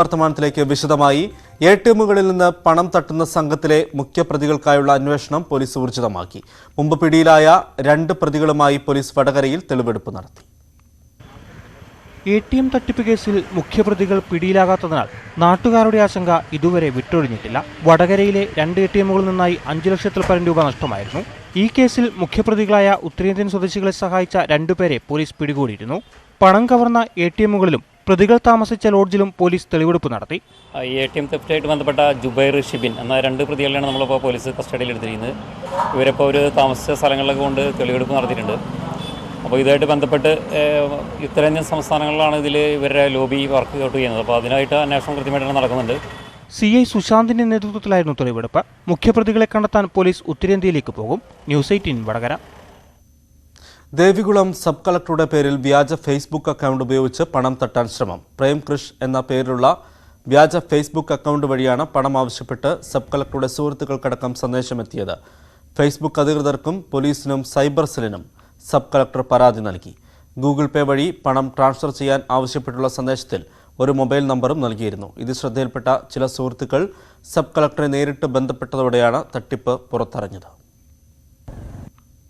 വർത്തമാനത്തിലേക്ക് വിശദമായി. A T എമ്മുകളിൽ നിന്ന് പണം തട്ടുന്ന സംഘത്തിലെ മുഖ്യപ്രതികൾക്കായുള്ള അന്വേഷണം പോലീസ് ഊർജിതമാക്കി. മുമ്പ് പിടിയിലായ രണ്ട് പ്രതികളുമായി പോലീസ് വടകരയിൽ തെളിവെടുപ്പ് നടത്തി. എ ടി എം തട്ടിപ്പ് കേസിൽ മുഖ്യപ്രതികൾ പിടിയിലാകാത്തതിനാൽ നാട്ടുകാരുടെ ആശങ്ക ഇതുവരെ വിട്ടൊഴിഞ്ഞിട്ടില്ല. വടകരയിലെ രണ്ട് എ ടി എമ്മുകളിൽ നിന്നായി അഞ്ചു ലക്ഷത്തിൽ പരം രൂപ നഷ്ടമായിരുന്നു. ഈ കേസിൽ മുഖ്യപ്രതികളായ ഉത്തരേന്ത്യൻ സ്വദേശികളെ സഹായിച്ച രണ്ടുപേരെ പോലീസ് പിടികൂടിയിരുന്നു. പണം കവർന്ന എ ടി എമ്മുകളിലും പ്രതികൾ താമസിച്ച ലോഡ്ജിലും പോലീസ് തെളിവെടുപ്പ് നടത്തി. എ ടി എം തെഫ്റ്റായിട്ട് ബന്ധപ്പെട്ട ജുബൈർ ഷിബിൻ എന്ന രണ്ട് പ്രതികളെയാണ് നമ്മളിപ്പോൾ പോലീസ് കസ്റ്റഡിയിൽ എടുത്തിരിക്കുന്നത്. ഇവരിപ്പോൾ ഒരു താമസിച്ച സ്ഥലങ്ങളിലൊക്കെ കൊണ്ട് തെളിവെടുപ്പ് നടത്തിയിട്ടുണ്ട്. അപ്പോൾ ഇതുമായിട്ട് ബന്ധപ്പെട്ട് ഉത്തരേന്ത്യൻ സംസ്ഥാനങ്ങളിലാണ് ഇതിൽ ഇവരുടെ ലോബി വർക്ക് ഔട്ട് ചെയ്യുന്നത്. അപ്പോൾ അതിനായിട്ട് അന്വേഷണം കൃത്യമായിട്ട് നടക്കുന്നുണ്ട്. സി ഐ സുശാന്തിന്റെ നേതൃത്വത്തിലായിരുന്നു തെളിവെടുപ്പ്. മുഖ്യപ്രതികളെ കണ്ടെത്താൻ പോലീസ് ഉത്തരേന്ത്യയിലേക്ക് പോകും. News eighteen Vadakara. Devikulam sub കളക്ടറുടെ പേരിൽ വ്യാജ ഫേസ്ബുക്ക് അക്കൗണ്ട് ഉപയോഗിച്ച് പണം തട്ടാൻ ശ്രമം. പ്രേം കൃഷ് എന്ന പേരിലുള്ള വ്യാജ ഫേസ്ബുക്ക് അക്കൗണ്ട് വഴിയാണ് പണം ആവശ്യപ്പെട്ട് സബ് കളക്ടറുടെ സുഹൃത്തുക്കൾക്കടക്കം സന്ദേശമെത്തിയത്. ഫേസ്ബുക്ക് അധികൃതർക്കും പോലീസിനും സൈബർ സെല്ലിനും സബ് കളക്ടർ പരാതി നൽകി. ഗൂഗിൾ പേ വഴി പണം ട്രാൻസ്ഫർ ചെയ്യാൻ ആവശ്യപ്പെട്ടുള്ള സന്ദേശത്തിൽ ഒരു മൊബൈൽ നമ്പറും നൽകിയിരുന്നു. ഇത് ശ്രദ്ധയിൽപ്പെട്ട ചില സുഹൃത്തുക്കൾ സബ് കളക്ടറെ നേരിട്ട് ബന്ധപ്പെട്ടതോടെയാണ് തട്ടിപ്പ് പുറത്തറിഞ്ഞത്.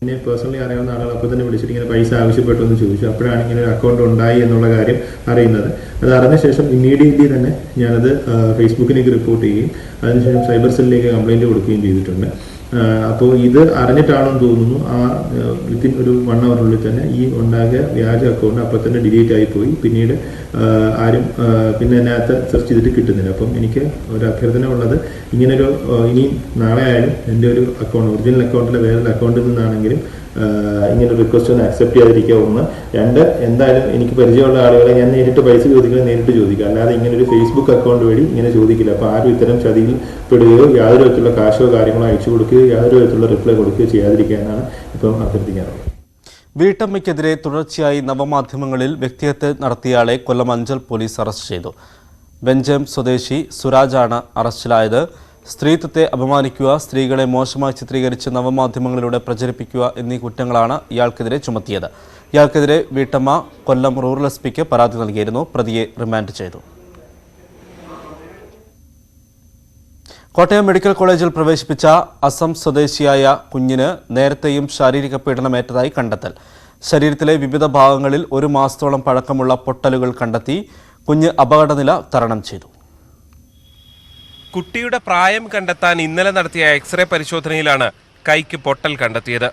എന്നെ പേഴ്സണലി അറിയാവുന്ന ആളുകൾ അപ്പോൾ തന്നെ വിളിച്ചിട്ട് ഇങ്ങനെ പൈസ ആവശ്യപ്പെട്ടു എന്ന് ചോദിച്ചു. അപ്പോഴാണ് ഇങ്ങനെ ഒരു അക്കൗണ്ട് ഉണ്ടായി എന്നുള്ള കാര്യം അറിയുന്നത്. അത് അറിഞ്ഞ ശേഷം ഇമ്മീഡിയറ്റ്ലി തന്നെ ഞാനത് ഫേസ്ബുക്കിലേക്ക് റിപ്പോർട്ട് ചെയ്യുകയും അതിനുശേഷം സൈബർ സെല്ലിലേക്ക് കംപ്ലയിന്റ് കൊടുക്കുകയും ചെയ്തിട്ടുണ്ട്. അപ്പോൾ ഇത് അറിഞ്ഞിട്ടാണെന്ന് തോന്നുന്നു. ആ വിത്തിൻ ഒരു വൺ അവറിനുള്ളിൽ തന്നെ ഈ ഉണ്ടാകിയ വ്യാജ അക്കൗണ്ട് അപ്പൊ തന്നെ ഡിലീറ്റ് ആയിപ്പോയി പിന്നീട് ആരും പിന്നെ അതിനകത്ത് സെർച്ച് ചെയ്തിട്ട് കിട്ടുന്നില്ല. അപ്പം എനിക്ക് ഒരു അഭ്യർത്ഥന ഉള്ളത് ഇങ്ങനൊരു ഇനി നാളെ ആയാലും എന്റെ ഒരു അക്കൗണ്ട് ഒറിജിനൽ അക്കൗണ്ടിലെ വേറൊരു അക്കൗണ്ടിൽ നിന്നാണെങ്കിലും ഇങ്ങനെ റിക്വസ്റ്റ് ഒന്ന് അക്സെപ്റ്റ് ചെയ്യാതിരിക്കുക ഒന്ന് രണ്ട് എന്തായാലും എനിക്ക് പരിചയമുള്ള ആളുകളെ ഞാൻ നേരിട്ട് പൈസ ചോദിക്കുന്നത് നേരിട്ട് ചോദിക്കുക അല്ലാതെ ഇങ്ങനെ ഒരു ഫേസ്ബുക്ക് അക്കൗണ്ട് വഴി ഇങ്ങനെ ചോദിക്കില്ല. അപ്പോൾ ആരും ഇത്തരം ചതിയിൽ പെടുകയോ യാതൊരു വിധത്തിലുള്ള കാശോ കാര്യങ്ങളോ അയച്ചു കൊടുക്കുകയോ യാതൊരു വിധത്തിലുള്ള റിപ്ലൈ കൊടുക്കുകയോ ചെയ്യാതിരിക്കാനാണ് ഇപ്പം അഭ്യർത്ഥിക്കാറുള്ളത് വീട്ടമ്മയ്ക്കെതിരെ തുടർച്ചയായി നവമാധ്യമങ്ങളിൽ വ്യക്തിഹത്യ നടത്തിയയാളെ കൊല്ലം അഞ്ചൽ പോലീസ് അറസ്റ്റ് ചെയ്തു. ബെഞ്ചം സ്വദേശി സുരാജാണ് അറസ്റ്റിലായത്. സ്ത്രീത്വത്തെ അപമാനിക്കുക സ്ത്രീകളെ മോശമായി ചിത്രീകരിച്ച് നവമാധ്യമങ്ങളിലൂടെ പ്രചരിപ്പിക്കുക എന്നീ കുറ്റങ്ങളാണ് ഇയാൾക്കെതിരെ ചുമത്തിയത്. ഇയാൾക്കെതിരെ വീട്ടമ്മ കൊല്ലം റൂറൽ എസ് പിക്ക് പരാതി നൽകിയിരുന്നു. പ്രതിയെ റിമാൻഡ് ചെയ്തു. കോട്ടയം മെഡിക്കൽ കോളേജിൽ പ്രവേശിപ്പിച്ച അസം സ്വദേശിയായ കുഞ്ഞിന് നേരത്തെയും ശാരീരിക പീഡനമേറ്റതായി കണ്ടെത്തൽ. ശരീരത്തിലെ വിവിധ ഭാഗങ്ങളിൽ ഒരു മാസത്തോളം പഴക്കമുള്ള പൊട്ടലുകൾ കണ്ടെത്തി കുഞ്ഞ് അപകടനില തരണം ചെയ്തു. കുട്ടിയുടെ പ്രായം കണ്ടെത്താൻ ഇന്നലെ നടത്തിയ എക്സ്റേ പരിശോധനയിലാണ് കൈക്ക് പൊട്ടൽ കണ്ടെത്തിയത്.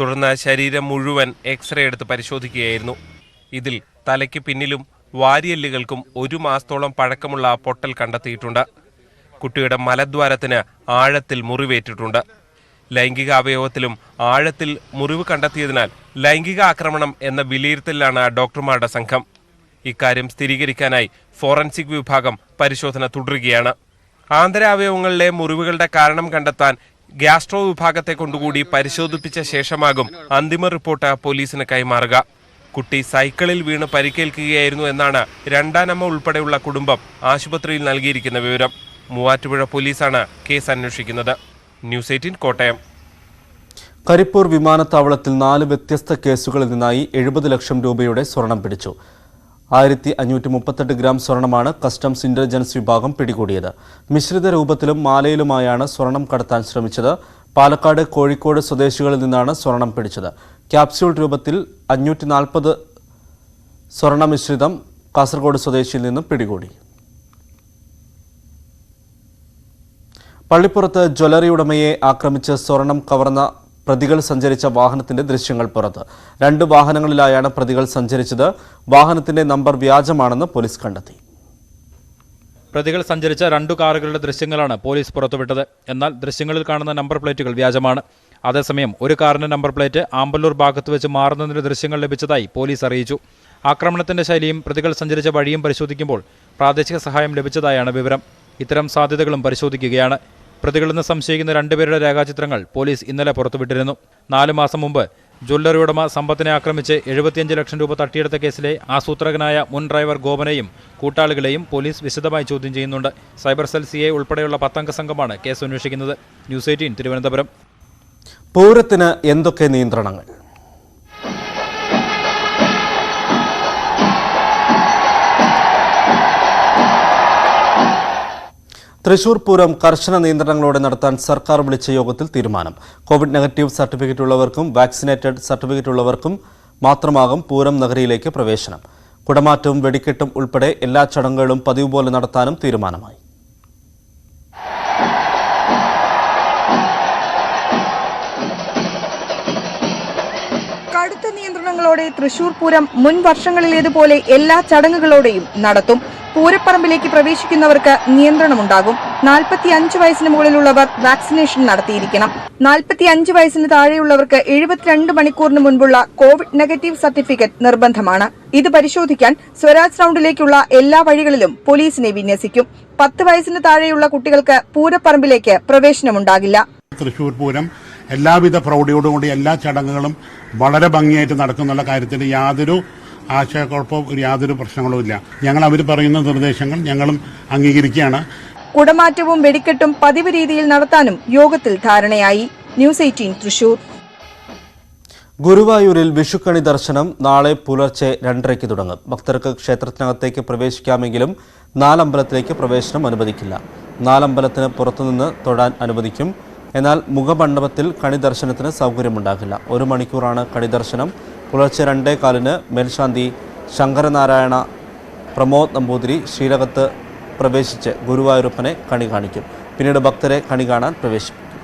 തുടർന്ന് ശരീരം മുഴുവൻ എക്സ്റേ എടുത്ത് പരിശോധിക്കുകയായിരുന്നു. ഇതിൽ തലയ്ക്ക് പിന്നിലും വാരിയല്ലുകൾക്കും ഒരു മാസത്തോളം പഴക്കമുള്ള പൊട്ടൽ കണ്ടെത്തിയിട്ടുണ്ട്. കുട്ടിയുടെ മലദ്വാരത്തിന് ആഴത്തിൽ മുറിവേറ്റിട്ടുണ്ട്. ലൈംഗിക അവയവത്തിലും ആഴത്തിൽ മുറിവ് കണ്ടെത്തിയതിനാൽ ലൈംഗിക ആക്രമണം എന്ന വിലയിരുത്തലിലാണ് ഡോക്ടർമാരുടെ സംഘം. ഇക്കാര്യം സ്ഥിരീകരിക്കാനായി ഫോറൻസിക് വിഭാഗം പരിശോധന തുടരുകയാണ്. ആന്തരാവയവങ്ങളിലെ മുറിവുകളുടെ കാരണം കണ്ടെത്താൻ ഗ്യാസ്ട്രോ വിഭാഗത്തെ കൊണ്ടുകൂടി പരിശോധിപ്പിച്ച ശേഷമാകും അന്തിമ റിപ്പോർട്ട് പോലീസിന് കൈമാറുക. കുട്ടി സൈക്കിളിൽ വീണ് പരിക്കേൽക്കുകയായിരുന്നു എന്നാണ് രണ്ടാനമ്മ ഉൾപ്പെടെയുള്ള കുടുംബം ആശുപത്രിയിൽ നൽകിയിരിക്കുന്ന വിവരം. മൂവാറ്റുപുഴ പോലീസാണ് കേസ് അന്വേഷിക്കുന്നത്. News eighteen Kottayam. കരിപ്പൂർ വിമാനത്താവളത്തിൽ നാല് വ്യത്യസ്ത കേസുകളിൽ നിന്നായി എഴുപത് ലക്ഷം രൂപയുടെ സ്വർണം പിടിച്ചു. ആയിരത്തി അഞ്ഞൂറ്റി മുപ്പത്തെട്ട് ഗ്രാം സ്വർണമാണ് കസ്റ്റംസ് ഇന്റലിജൻസ് വിഭാഗം പിടികൂടിയത്. മിശ്രിത രൂപത്തിലും മാലയിലുമായാണ് സ്വർണം കടത്താൻ ശ്രമിച്ചത്. പാലക്കാട് കോഴിക്കോട് സ്വദേശികളിൽ നിന്നാണ് സ്വർണം പിടിച്ചത്. ക്യാപ്സ്യൂൾ രൂപത്തിൽ അഞ്ഞൂറ്റി നാൽപ്പത് സ്വർണ മിശ്രിതം കാസർഗോഡ് സ്വദേശിയിൽ നിന്നും പിടികൂടി. പള്ളിപ്പുറത്ത് ജ്വല്ലറി ഉടമയെ ആക്രമിച്ച് സ്വർണം കവർന്ന പ്രതികൾ സഞ്ചരിച്ച വാഹനത്തിന്റെ ദൃശ്യങ്ങൾ പുറത്ത്. രണ്ട് വാഹനങ്ങളിലായാണ് പ്രതികൾ സഞ്ചരിച്ചത്. വാഹനത്തിന്റെ നമ്പർ വ്യാജമാണെന്ന് പോലീസ് കണ്ടെത്തി. പ്രതികൾ സഞ്ചരിച്ച രണ്ടു കാറുകളുടെ ദൃശ്യങ്ങളാണ് പോലീസ് പുറത്തുവിട്ടത്. എന്നാൽ ദൃശ്യങ്ങളിൽ കാണുന്ന നമ്പർ പ്ലേറ്റുകൾ വ്യാജമാണ്. അതേസമയം ഒരു കാറിന്റെ നമ്പർ പ്ലേറ്റ് ആമ്പല്ലൂർ ഭാഗത്ത് വെച്ച് മാറുന്നതിന്റെ ദൃശ്യങ്ങൾ ലഭിച്ചതായി പോലീസ് അറിയിച്ചു. ആക്രമണത്തിന്റെ ശൈലിയും പ്രതികൾ സഞ്ചരിച്ച വഴിയും പരിശോധിക്കുമ്പോൾ പ്രാദേശിക സഹായം ലഭിച്ചതായാണ് വിവരം. ഇത്തരം സാധ്യതകളും പരിശോധിക്കുകയാണ്. പ്രതികളെന്ന് സംശയിക്കുന്ന രണ്ടുപേരുടെ രേഖാചിത്രങ്ങൾ പോലീസ് ഇന്നലെ പുറത്തുവിട്ടിരുന്നു. നാലു മാസം മുമ്പ് ജ്വല്ലറി ഉടമ സമ്പത്തിനെ ആക്രമിച്ച് എഴുപത്തിയഞ്ച് ലക്ഷം രൂപ തട്ടിയെടുത്ത കേസിലെ ആസൂത്രകനായ മുൻ ഡ്രൈവർ ഗോപനെയും കൂട്ടാളികളെയും പോലീസ് വിശദമായി ചോദ്യം ചെയ്യുന്നുണ്ട്. സൈബർ സെൽ സി ഉൾപ്പെടെയുള്ള പത്തംഗ സംഘമാണ് കേസ് അന്വേഷിക്കുന്നത്. News eighteen Thiruvananthapuram. പൂരത്തിന് എന്തൊക്കെ നിയന്ത്രണങ്ങൾ? തൃശൂർ പൂരം കർശന നിയന്ത്രണങ്ങളോടെ നടത്താൻ സർക്കാർ വിളിച്ച യോഗത്തിൽ തീരുമാനം. കോവിഡ് നെഗറ്റീവ് സർട്ടിഫിക്കറ്റ് ഉള്ളവർക്കും വാക്സിനേറ്റഡ് സർട്ടിഫിക്കറ്റ് ഉള്ളവർക്കും മാത്രമാകും പൂരം നഗരിയിലേക്ക് പ്രവേശനം. കുടമാറ്റവും വെടിക്കെട്ടും ഉൾപ്പെടെ എല്ലാ ചടങ്ങുകളും പതിവ് പോലെ നടത്താനും തീരുമാനമായി. കടുത്ത നിയന്ത്രണങ്ങളോടെ തൃശൂർ പൂരം മുൻ വർഷങ്ങളിലേതുപോലെ എല്ലാ ചടങ്ങുകളോടെയും നടത്തും. പൂരപ്പറമ്പിലേക്ക് പ്രവേശിക്കുന്നവർക്ക് നിയന്ത്രണമുണ്ടാകും. നാൽപ്പത്തി അഞ്ച് വയസ്സിന് മുകളിലുള്ളവർ വാക്സിനേഷൻ നടത്തിയിരിക്കണം. നാൽപ്പത്തി അഞ്ച് വയസ്സിന് താഴെയുള്ളവർക്ക് എഴുപത്തിരണ്ട് മണിക്കൂറിന് മുൻപുള്ള കോവിഡ് നെഗറ്റീവ് സർട്ടിഫിക്കറ്റ് നിർബന്ധമാണ്. ഇത് പരിശോധിക്കാൻ സ്വരാജ് റൌണ്ടിലേക്കുള്ള എല്ലാ വഴികളിലും പോലീസിനെ വിന്യസിക്കും. പത്ത് വയസ്സിന് താഴെയുള്ള കുട്ടികൾക്ക് പൂരപ്പറമ്പിലേക്ക് പ്രവേശനമുണ്ടാകില്ല. തൃശൂർ പൂരം എല്ലാവിധ പ്രൗഢിയോടുകൂടി എല്ലാ ചടങ്ങുകളും വളരെ ഭംഗിയായിട്ട് നടക്കുന്നുള്ള കാര്യത്തിൽ യാതൊരു ആശയക്കുഴപ്പവും ഒരു യാതൊരു പ്രശ്നങ്ങളും ഇല്ല. ഞങ്ങൾ അവർ പറയുന്ന നിർദ്ദേശങ്ങൾ ഞങ്ങളും അംഗീകരിക്കുകയാണ്. കുടമാറ്റവും വെടിക്കെട്ടും പതിവ് രീതിയിൽ നടത്താനും യോഗത്തിൽ ധാരണയായി. News eighteen Thrissur. ഗുരുവായൂരിൽ വിഷുക്കണി ദർശനം നാളെ പുലർച്ചെ രണ്ടരയ്ക്ക് തുടങ്ങും. ഭക്തർക്ക് ക്ഷേത്രത്തിനകത്തേക്ക് പ്രവേശിക്കാമെങ്കിലും നാലമ്പലത്തിലേക്ക് പ്രവേശനം അനുവദിക്കില്ല. നാലമ്പലത്തിന് പുറത്തുനിന്ന് തൊടാൻ അനുവദിക്കും. എന്നാൽ മുഖമണ്ഡപത്തിൽ കണി ദർശനത്തിന് സൗകര്യമുണ്ടാകില്ല. ഒരു മണിക്കൂറാണ് കണി ദർശനം. പുലർച്ചെ രണ്ടേ കാലിന് മേൽശാന്തി ശങ്കരനാരായണ പ്രമോദ് നമ്പൂതിരി ശ്രീലകത്ത് പ്രവേശിച്ച് ഗുരുവായൂരപ്പനെ കണി കാണിക്കും. പിന്നീട് ഭക്തരെ കണി കാണാൻ പ്രവേശിപ്പിക്കും.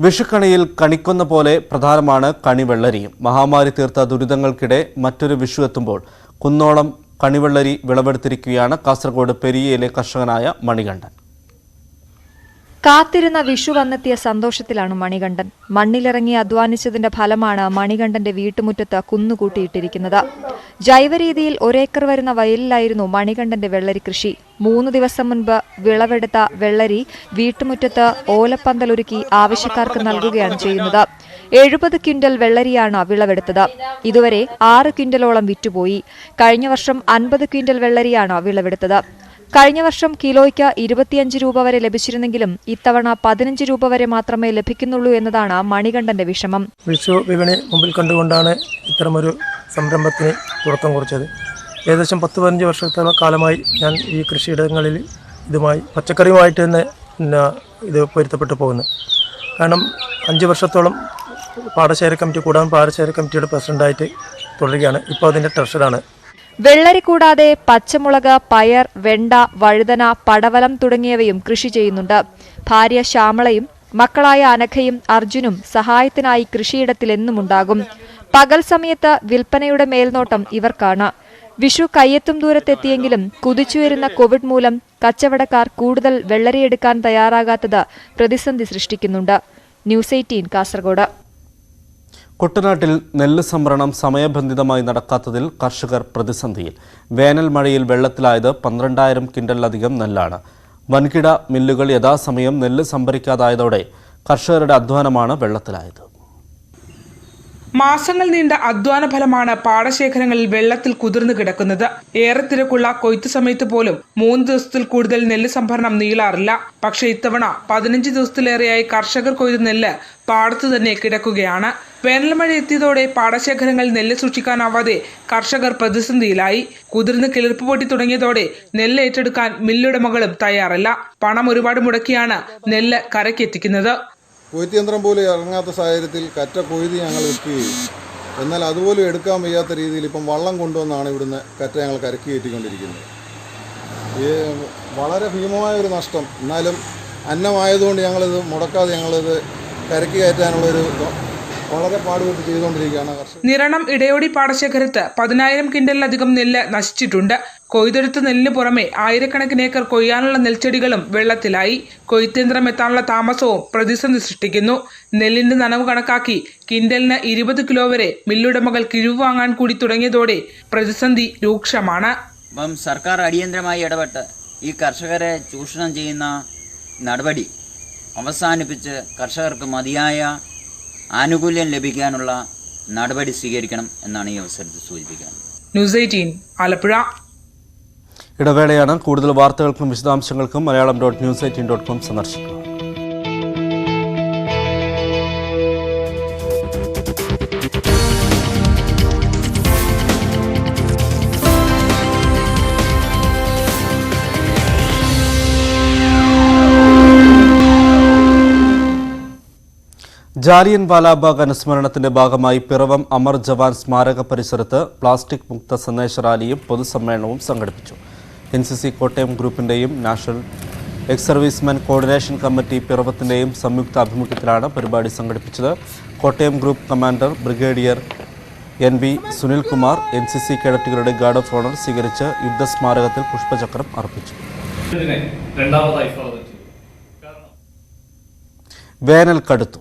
വിഷുക്കണിയിൽ കണിക്കുന്ന പോലെ പ്രധാനമാണ് കണിവെള്ളരിയും. മഹാമാരി തീർത്ത ദുരിതങ്ങൾക്കിടെ മറ്റൊരു വിഷു എത്തുമ്പോൾ കുന്നോളം കണിവെള്ളരി വിളവെടുത്തിരിക്കുകയാണ് കാസർഗോഡ് പെരിയയിലെ കർഷകനായ മണികണ്ഠൻ. കാത്തിരുന്ന വിഷു വന്നെത്തിയ സന്തോഷത്തിലാണ് മണികണ്ഠൻ. മണ്ണിലിറങ്ങി അധ്വാനിച്ചതിന്റെ ഫലമാണ് മണികണ്ഠന്റെ വീട്ടുമുറ്റത്ത് കുന്നുകൂട്ടിയിട്ടിരിക്കുന്നത്. ജൈവരീതിയിൽ ഒരേക്കർ വരുന്ന വയലിലായിരുന്നു മണികണ്ഠന്റെ വെള്ളരി കൃഷി. മൂന്ന് ദിവസം മുൻപ് വിളവെടുത്ത വെള്ളരി വീട്ടുമുറ്റത്ത് ഓലപ്പന്തലൊരുക്കി ആവശ്യക്കാർക്ക് നൽകുകയാണ് ചെയ്യുന്നത്. എഴുപത് ക്വിന്റൽ വെള്ളരിയാണ് വിളവെടുത്തത്. ഇതുവരെ ആറ് ക്വിന്റലോളം വിറ്റുപോയി. കഴിഞ്ഞ വർഷം അൻപത് ക്വിന്റൽ വെള്ളരിയാണ് വിളവെടുത്തത്. കഴിഞ്ഞ വർഷം കിലോയ്ക്ക് ഇരുപത്തിയഞ്ച് രൂപ വരെ ലഭിച്ചിരുന്നെങ്കിലും ഇത്തവണ പതിനഞ്ച് രൂപ വരെ മാത്രമേ ലഭിക്കുന്നുള്ളൂ എന്നതാണ് മണികണ്ഠന്റെ വിഷമം. വിഷു വിപണി മുമ്പിൽ കണ്ടുകൊണ്ടാണ് ഇത്തരമൊരു സംരംഭത്തിന് തുടക്കം കുറിച്ചത്. ഏകദേശം പത്ത് പതിനഞ്ച് വർഷത്തോളം കാലമായി ഞാൻ ഈ കൃഷിയിടങ്ങളിൽ ഇതുമായി പച്ചക്കറിയുമായിട്ട് തന്നെ ഇത് പൊരുത്തപ്പെട്ടു പോകുന്നു. കാരണം അഞ്ച് വർഷത്തോളം പാടശേഖര കമ്മിറ്റി കൂടാൻ പാടശേഖര കമ്മിറ്റിയുടെ പ്രസിഡന്റായിട്ട് തുടരുകയാണ്. ഇപ്പോൾ അതിന്റെ ട്രഷറാണ്. വെള്ളരി കൂടാതെ പച്ചമുളക് പയർ വെണ്ട വഴുതന പടവലം തുടങ്ങിയവയും കൃഷി ചെയ്യുന്നുണ്ട്. ഭാര്യ ശ്യാമളയും മക്കളായ അനഘയും അർജുനും സഹായത്തിനായി കൃഷിയിടത്തിൽ എന്നുമുണ്ടാകും പകൽ സമയത്ത് വിൽപ്പനയുടെ മേൽനോട്ടം ഇവർക്കാണ്. വിഷു കയ്യെത്തും ദൂരത്തെത്തിയെങ്കിലും കുതിച്ചുയരുന്ന കോവിഡ് മൂലം കച്ചവടക്കാർ കൂടുതൽ വെള്ളരിയെടുക്കാൻ തയ്യാറാകാത്തത് പ്രതിസന്ധി സൃഷ്ടിക്കുന്നുണ്ട്. News eighteen Kasaragod. കുട്ടനാട്ടിൽ നെല്ല് സംഭരണം സമയബന്ധിതമായി നടക്കാത്തതിൽ കർഷകർ പ്രതിസന്ധിയിൽ. വേനൽ മഴയിൽ വെള്ളത്തിലായത് പന്ത്രണ്ടായിരം ക്വിന്റലിലധികം നെല്ലാണ്. വൻകിട മില്ലുകൾ യഥാസമയം നെല്ല് സംഭരിക്കാതായതോടെ കർഷകരുടെ അധ്വാനമാണ് വെള്ളത്തിലായത്. മാസങ്ങൾ നീണ്ട അധ്വാന ഫലമാണ് പാടശേഖരങ്ങളിൽ വെള്ളത്തിൽ കുതിർന്നു കിടക്കുന്നത്. ഏറെ തിരക്കുള്ള കൊയ്ത്തു സമയത്ത് പോലും മൂന്ന് ദിവസത്തിൽ കൂടുതൽ നെല്ല് സംഭരണം നീളാറില്ല. പക്ഷേ ഇത്തവണ പതിനഞ്ച് ദിവസത്തിലേറെയായി കർഷകർ കൊയ്ത നെല്ല് പാടത്തു തന്നെ കിടക്കുകയാണ്. വേനൽമഴ എത്തിയതോടെ പാടശേഖരങ്ങളിൽ നെല്ല് സൂക്ഷിക്കാനാവാതെ കർഷകർ പ്രതിസന്ധിയിലായി. കുതിർന്ന് കിളിർപ്പ് പൊട്ടി തുടങ്ങിയതോടെ നെല്ല് ഏറ്റെടുക്കാൻ മില്ലുടമകളും തയ്യാറല്ല. പണം ഒരുപാട് മുടക്കിയാണ് നെല്ല് കരക്കെത്തിക്കുന്നത് കൊയ്ത്ത് യന്ത്രം പോലും ഇറങ്ങാത്ത സാഹചര്യത്തിൽ കറ്റ കൊയ്ത് ഞങ്ങൾ വിൽക്കുകയും എന്നാൽ അതുപോലും എടുക്കാൻ വയ്യാത്ത രീതിയിൽ ഇപ്പം വള്ളം കൊണ്ടുവന്നാണ് ഇവിടുന്ന് കറ്റ ഞങ്ങൾ കരക്കി കയറ്റിക്കൊണ്ടിരിക്കുന്നത്. ഈ വളരെ ഭീമമായ ഒരു നഷ്ടം. എന്നാലും അന്നമായതുകൊണ്ട് ഞങ്ങളിത് മുടക്കാതെ ഞങ്ങളിത് കരക്കി കയറ്റാനുള്ളൊരു വളരെ പാടുപെട്ട് ചെയ്തുകൊണ്ടിരിക്കുകയാണ് കർഷകർ. നിരണം ഇടയോടി പാടശേഖരത്ത് പതിനായിരം ക്വിന്റലിലധികം നെല്ല് നശിച്ചിട്ടുണ്ട്. കൊയ്തെടുത്ത നെല്ലിന് പുറമെ ആയിരക്കണക്കിന് ഏക്കർ കൊയ്യാനുള്ള നെൽച്ചെടികളും വെള്ളത്തിലായി. കൊയ്ത്തേന്ദ്രം എത്താനുള്ള താമസവും പ്രതിസന്ധി സൃഷ്ടിക്കുന്നു. നെല്ലിന്റെ നനവ് കണക്കാക്കി കിൻഡലിന് ഇരുപത് കിലോ വരെ മില്ലുടമകൾ കിഴിവ് വാങ്ങാൻ കൂടി തുടങ്ങിയതോടെ പ്രതിസന്ധി രൂക്ഷമാണ്. അപ്പം സർക്കാർ അടിയന്തരമായി ഇടപെട്ട് ഈ കർഷകരെ ചൂഷണം ചെയ്യുന്ന നടപടി അവസാനിപ്പിച്ച് കർഷകർക്ക് മതിയായ ആനുകൂല്യം ലഭിക്കാനുള്ള നടപടി സ്വീകരിക്കണം എന്നാണ് ഈ അവസരത്തിൽ സൂചിപ്പിക്കുന്നത്. News eighteen Alappuzha. ഇടവേളയാണ് കൂടുതൽ വാർത്തകൾക്കും വിശദാംശങ്ങൾക്കും Malayalam dot news eighteen dot com സന്ദർശിക്കുക. ജാലിയൻ വാലാബാഗ് അനുസ്മരണത്തിന്റെ ഭാഗമായി പിറവം അമർ ജവാൻ സ്മാരക പരിസരത്ത് പ്ലാസ്റ്റിക് മുക്ത സന്ദേശ റാലിയും പൊതുസമ്മേളനവും സംഘടിപ്പിച്ചു. N C C Kottayam ഗ്രൂപ്പിന്റെയും national ex servicemen coordination committee പിറവത്തിന്റെയും സംയുക്ത ആഭിമുഖ്യത്തിലാണ് പരിപാടി സംഘടിപ്പിച്ചത്. Kottayam group commander brigadier N V Sunilkumar N C C കേഡറ്റുകളുടെ guard of honour സ്വീകരിച്ച് യുദ്ധസ്മാരകത്തിൽ പുഷ്പചക്രം അർപ്പിച്ചു. വേനൽ കടുത്തു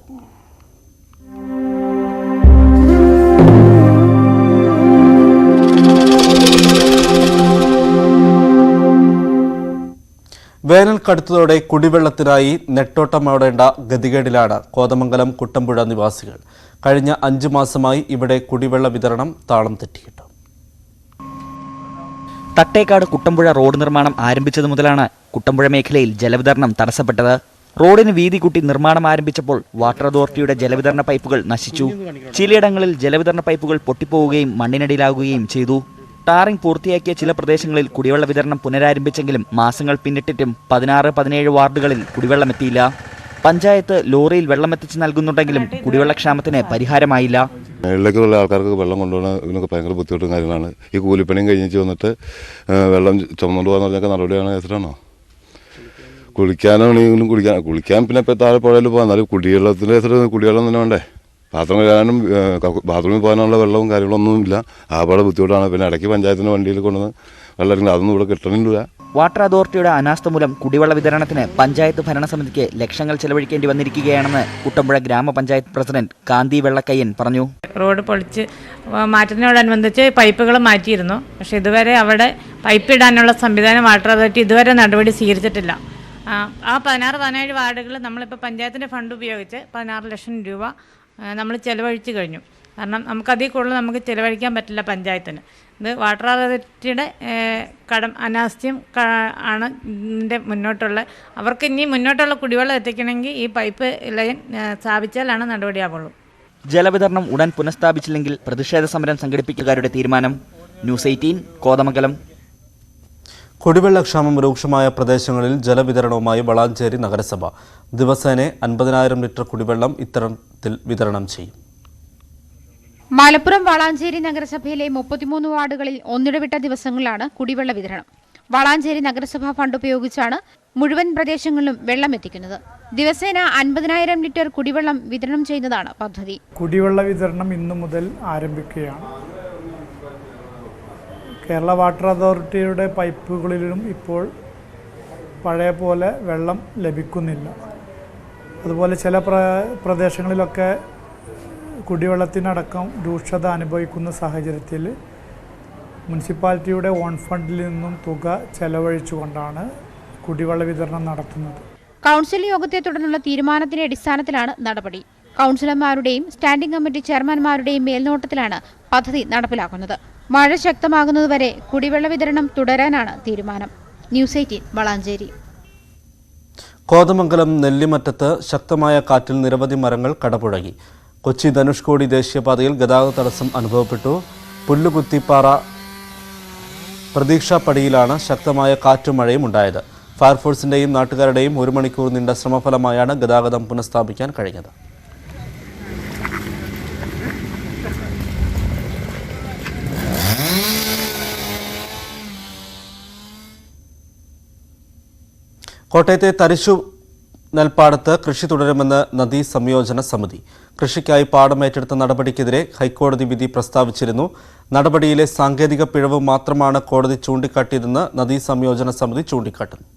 വേനൽ കടുത്തതോടെ കുടിവെള്ളത്തിനായി നെട്ടോട്ടമോടേണ്ട ഗതികേടിലാണ് കോതമംഗലം കുട്ടമ്പുഴ നിവാസികൾ. കഴിഞ്ഞ അഞ്ചു മാസമായി ഇവിടെ കുടിവെള്ള വിതരണം താളം തെറ്റിയിട്ടു. തട്ടേക്കാട് കുട്ടമ്പുഴ റോഡ് നിർമ്മാണം ആരംഭിച്ചതു മുതലാണ് കുട്ടമ്പുഴ മേഖലയിൽ ജലവിതരണം തടസ്സപ്പെട്ടത്. റോഡിന് വീതി കൂട്ടി നിർമ്മാണം ആരംഭിച്ചപ്പോൾ വാട്ടർ അതോറിറ്റിയുടെ ജലവിതരണ പൈപ്പുകൾ നശിച്ചു. ചിലയിടങ്ങളിൽ ജലവിതരണ പൈപ്പുകൾ പൊട്ടിപ്പോവുകയും മണ്ണിനടിയിലാകുകയും ചെയ്തു. ടാറിംഗ് പൂർത്തിയാക്കിയ ചില പ്രദേശങ്ങളിൽ കുടിവെള്ള വിതരണം പുനരാരംഭിച്ചെങ്കിലും മാസങ്ങൾ പിന്നിട്ടിട്ടും പതിനാറ് പതിനേഴ് വാർഡുകളിൽ കുടിവെള്ളമെത്തിയില്ല. പഞ്ചായത്ത് ലോറിയിൽ വെള്ളമെത്തിച്ച് നൽകുന്നുണ്ടെങ്കിലും കുടിവെള്ളക്ഷാമത്തിന് പരിഹാരമായില്ല. മേളിലേക്കുള്ള ആൾക്കാർക്ക് വെള്ളം കൊണ്ടുപോകണം ഇതിനൊക്കെ ഭയങ്കര ബുദ്ധിമുട്ടും കാര്യങ്ങളാണ്. ഈ കൂലിപ്പണിയും കഴിഞ്ഞിട്ട് വന്നിട്ട് വെള്ളം ചുമന്നുകൊണ്ട് പോകാന്ന് പറഞ്ഞൊക്കെ നടപടിയാണ് എത്രയാണോ കുളിക്കാനാണെങ്കിലും കുളിക്കാൻ കുളിക്കാൻ പിന്നെ ഇപ്പം താഴെ പുഴയിൽ പോകാം എന്നാലും കുടിവെള്ളത്തിന്റെ എത്ര കുടിവെള്ളം തന്നെ വേണ്ടേ? പാത്രം കഴുകാനും ബാത്റൂമിൽ പോകാനുള്ള വെള്ളവും കാര്യങ്ങളൊന്നും ഇല്ല. ആപാടെ ബുദ്ധിമുട്ടാണ്. പിന്നെ ഇടയ്ക്ക് പഞ്ചായത്തിന്റെ വണ്ടിയിൽ കൊണ്ടുവന്ന് വെള്ളം അതൊന്നും ഇവിടെ കിട്ടണില്ല. വാട്ടർ അതോറിറ്റിയുടെ അനാസ്ഥ മൂലം കുടിവെള്ള വിതരണത്തിന് പഞ്ചായത്ത് ഭരണസമിതിക്ക് ലക്ഷങ്ങൾ ചെലവഴിക്കേണ്ടി വന്നിരിക്കുകയാണെന്ന് കുട്ടമ്പുഴ ഗ്രാമപഞ്ചായത്ത് പ്രസിഡന്റ് കാന്തി വെള്ളക്കയ്യൻ പറഞ്ഞു. റോഡ് പൊളിച്ച് മാറ്റുന്നതിനോടനുബന്ധിച്ച് പൈപ്പുകൾ മാറ്റിയിരുന്നു. പക്ഷെ ഇതുവരെ അവിടെ പൈപ്പ് ഇടാനുള്ള സംവിധാനം വാട്ടർ അതോറിറ്റി ഇതുവരെ നടപടി സ്വീകരിച്ചിട്ടില്ല. ആ, ആ പതിനാറ് പതിനേഴ് വാർഡുകൾ നമ്മളിപ്പോൾ പഞ്ചായത്തിന്റെ ഫണ്ട് ഉപയോഗിച്ച് പതിനാറ് ലക്ഷം രൂപ നമ്മൾ ചിലവഴിച്ച് കഴിഞ്ഞു. കാരണം നമുക്ക് അതിൽ കൂടുതൽ നമുക്ക് ചിലവഴിക്കാൻ പറ്റില്ല പഞ്ചായത്തിന്. ഇത് വാട്ടർ അതോറിറ്റിയുടെ കടം അനാസ്ഥ്യം ആണ് ഇതിന്റെ മുന്നോട്ടുള്ള. അവർക്ക് ഇനി മുന്നോട്ടുള്ള കുടിവെള്ളം എത്തിക്കണമെങ്കിൽ ഈ പൈപ്പ് ലൈൻ സ്ഥാപിച്ചാലാണ് നടപടിയാവുള്ളൂ. ജലവിതരണം ഉടൻ പുനഃസ്ഥാപിച്ചില്ലെങ്കിൽ പ്രതിഷേധ സമരം സംഘടിപ്പിക്കുകാരുടെ തീരുമാനം. News eighteen Kothamangalam. കുടിവെള്ളക്ഷാമം രൂക്ഷമായ പ്രദേശങ്ങളിൽ ജലവിതരണവുമായി വളാഞ്ചേരി നഗരസഭ. ദിവസേന അൻപതിനായിരം ലിറ്റർ കുടിവെള്ളം ഇത്തരത്തിൽ വിതരണം ചെയ്യും. മലപ്പുറം വളാഞ്ചേരി നഗരസഭയിലെ മുപ്പത്തിമൂന്ന് വാർഡുകളിൽ ഒന്നിടവിട്ട ദിവസങ്ങളിലാണ് കുടിവെള്ള വിതരണം. വളാഞ്ചേരി നഗരസഭാ ഫണ്ട് ഉപയോഗിച്ചാണ് മുഴുവൻ പ്രദേശങ്ങളിലും വെള്ളം എത്തിക്കുന്നത്. ദിവസേന അൻപതിനായിരം ലിറ്റർ കുടിവെള്ളം വിതരണം ചെയ്യുന്നതാണ് പദ്ധതി. കുടിവെള്ള വിതരണം ഇന്നു മുതൽ ആരംഭിക്കുകയാണ്. കേരള വാട്ടർ അതോറിറ്റിയുടെ പൈപ്പുകളിലും ഇപ്പോൾ പഴയ പോലെ വെള്ളം ലഭിക്കുന്നില്ല. അതുപോലെ ചില പ്ര പ്രദേശങ്ങളിലൊക്കെ കുടിവെള്ളത്തിനടക്കം രൂക്ഷത അനുഭവിക്കുന്ന സാഹചര്യത്തിൽ മുനിസിപ്പാലിറ്റിയുടെ ഓൺ ഫണ്ടിൽ നിന്നും തുക ചെലവഴിച്ചുകൊണ്ടാണ് കുടിവെള്ള വിതരണം നടത്തുന്നത്. കൗൺസിൽ യോഗത്തെ തുടർന്നുള്ള തീരുമാനത്തിന്റെ അടിസ്ഥാനത്തിലാണ് നടപടി. കൗൺസിലർമാരുടെയും സ്റ്റാൻഡിംഗ് കമ്മിറ്റി ചെയർമാൻമാരുടെയും മേൽനോട്ടത്തിലാണ് പദ്ധതി നടപ്പിലാക്കുന്നത്. മഴ ശക്തമാകുന്നതുവരെ കുടിവെള്ള വിതരണം തുടരാനാണ് തീരുമാനം. News eighteen Valanchery. കോതമംഗലം നെല്ലിമറ്റത്ത് ശക്തമായ കാറ്റിൽ നിരവധി മരങ്ങൾ കടപുഴകി. കൊച്ചി ധനുഷ്കോടി ദേശീയപാതയിൽ ഗതാഗത തടസ്സം അനുഭവപ്പെട്ടു. പുല്ലുകുത്തിപ്പാറ പ്രതീക്ഷാപ്പടിയിലാണ് ശക്തമായ കാറ്റും മഴയും ഉണ്ടായത്. ഫയർഫോഴ്സിന്റെയും നാട്ടുകാരുടെയും ഒരു മണിക്കൂർ നീണ്ട ശ്രമഫലമായാണ് ഗതാഗതം പുനഃസ്ഥാപിക്കാൻ കഴിഞ്ഞത്. കോട്ടയത്തെ തരിശു നെൽപ്പാടത്ത് കൃഷി തുടരുമെന്ന് നദീ സംയോജന സമിതി. കൃഷിക്കായി പാടം ഏറ്റെടുത്ത നടപടിക്കെതിരെ ഹൈക്കോടതി വിധി പ്രസ്താവിച്ചിരുന്നു. നടപടിയിലെ സാങ്കേതിക പിഴവ് മാത്രമാണ് കോടതി ചൂണ്ടിക്കാട്ടിയതെന്ന് നദീ സംയോജന സമിതി ചൂണ്ടിക്കാട്ടുന്നു.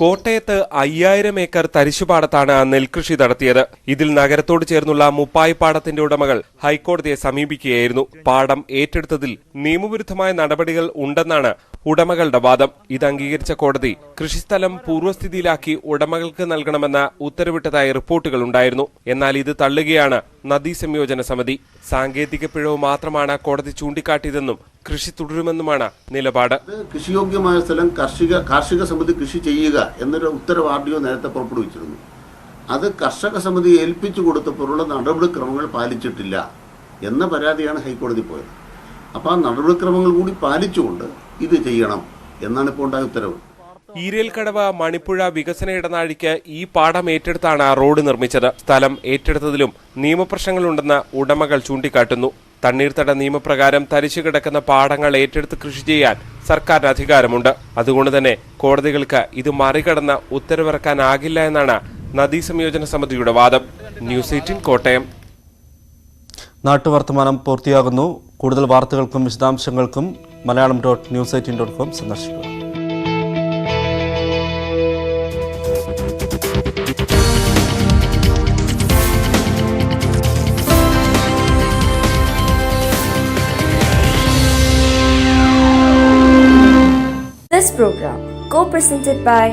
കോട്ടയത്ത് അയ്യായിരം ഏക്കർ തരിശുപാടത്താണ് നെൽകൃഷി നടത്തിയത്. ഇതിൽ നഗരത്തോട് ചേർന്നുള്ള മുപ്പായിപ്പാടത്തിന്റെ ഉടമകൾ ഹൈക്കോടതിയെ സമീപിക്കുകയായിരുന്നു. പാടം ഏറ്റെടുത്തതിൽ നിയമവിരുദ്ധമായ നടപടികൾ ഉണ്ടെന്നാണ് ഉടമകളുടെ വാദം. ഇത് അംഗീകരിച്ച കോടതി കൃഷിസ്ഥലം പൂർവസ്ഥിതിയിലാക്കി ഉടമകൾക്ക് നൽകണമെന്ന ഉത്തരവിട്ടതായ റിപ്പോർട്ടുകൾ ഉണ്ടായിരുന്നു. എന്നാൽ ഇത് തള്ളുകയാണ് നദീ സംയോജന സമിതി. സാങ്കേതിക പിഴവ് മാത്രമാണ് കോടതി ചൂണ്ടിക്കാട്ടിയതെന്നും കൃഷി തുടരുമെന്നുമാണ് നിലപാട്. കൃഷിയോഗ്യമായ സ്ഥലം കാർഷിക കാർഷിക സമിതി കൃഷി ചെയ്യുക എന്നൊരു ഉത്തരവ് നേരത്തെ പുറപ്പെടുവിച്ചിരുന്നു. അത് കർഷക സമിതി ഏൽപ്പിച്ചു കൊടുത്തപ്പോഴുള്ള നടപടിക്രമങ്ങൾ പാലിച്ചിട്ടില്ല എന്ന പരാതിയാണ് ഹൈക്കോടതി പോയത്. അപ്പോൾ ആ നടപടിക്രമങ്ങൾ കൂടി പാലിച്ചുകൊണ്ട് ഇത് ചെയ്യണം എന്നാണ് ഇപ്പോൾ ഉണ്ടായ ഉത്തരവ്. ഈരേൽക്കടവ് മണിപ്പുഴ വികസന ഇടനാഴിക്ക് ഈ പാടം ഏറ്റെടുത്താണ് റോഡ് നിർമ്മിച്ചത്. സ്ഥലം ഏറ്റെടുത്തതിലും നിയമപ്രശ്നങ്ങളുണ്ടെന്ന് ഉടമകൾ ചൂണ്ടിക്കാട്ടുന്നു. തണ്ണീർത്തട നിയമപ്രകാരം തരിച്ചു കിടക്കുന്ന പാടങ്ങൾ ഏറ്റെടുത്ത് കൃഷി ചെയ്യാൻ സർക്കാരിന് അധികാരമുണ്ട്. അതുകൊണ്ട് തന്നെ കോടതികൾക്ക് ഇത് മറികടന്ന് ഉത്തരവിറക്കാനാകില്ല എന്നാണ് നദീ സംയോജന സമിതിയുടെ വാദം. News eighteen Kottayam. നാട്ടുവർത്തമാനം പൂർത്തിയാകുന്നു. കൂടുതൽ വാർത്തകൾക്കും വിശദാംശങ്ങൾക്കും Malayalam dot news eighteen dot com സന്ദർശിക്കുക. This program, co-presented by